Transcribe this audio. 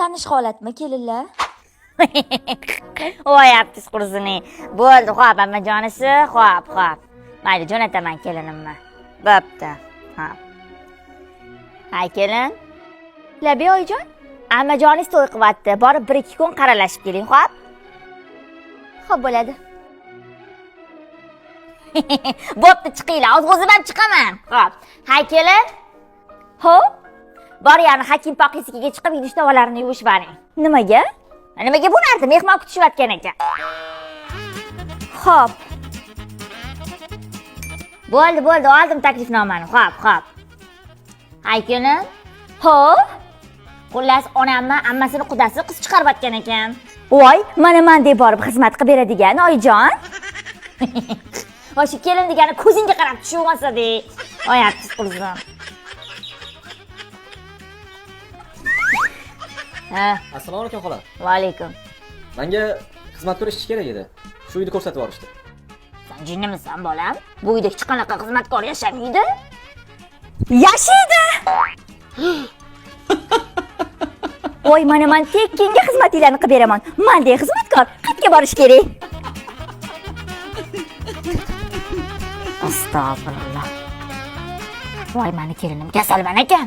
tanish holatmi kelinlar voy aptis qurzini. Bo'ldi xo'p ammajonisi xo'p xo'p. Mayli jo'nataman kelinimni. Bo'pti ha hay kelin. Labi oyijon ammajoningiz to'y qilyapti borib bir ikki kun qaralashib keling xo'p. Ho'p bo'ladi. Bo'pti chiqinglar. Hozir o'zim ham chiqaman. Ho'p hay kelin. Ho'p bor yana hakim pokisiga chiqib idish tovalarini yuvishib boring nimaga? Nimaga bo'lardi mehmon kutishayotgan ekan? Ho'p bo'ldi bo'ldi oldim taklifnomani. Ho'p ho'p hay kelin ho'p xullas onamni ammasini qudasi qiz chiqaryotgan ekan. Voy mana man deb borib xizmat qilib beradigan oyijon voy shu kelin degani ko'zingga qarab tushirmasade voy artist ha. Assalomu alaykum xola. Va alaykum manga xizmatkor ishchi kerak edi. Shu uyni ko'rsatib yuborishdi. San jinnimisan bolam. Bu uyda hech qanaqa xizmatkor yashamaydi yashaydi. Voy mana man tekinga xizmatinglarni qilib beraman. Mandek xizmatkor qayerga borish kerak? Astag'firulloh. Voy mani kelinim kasalman ekan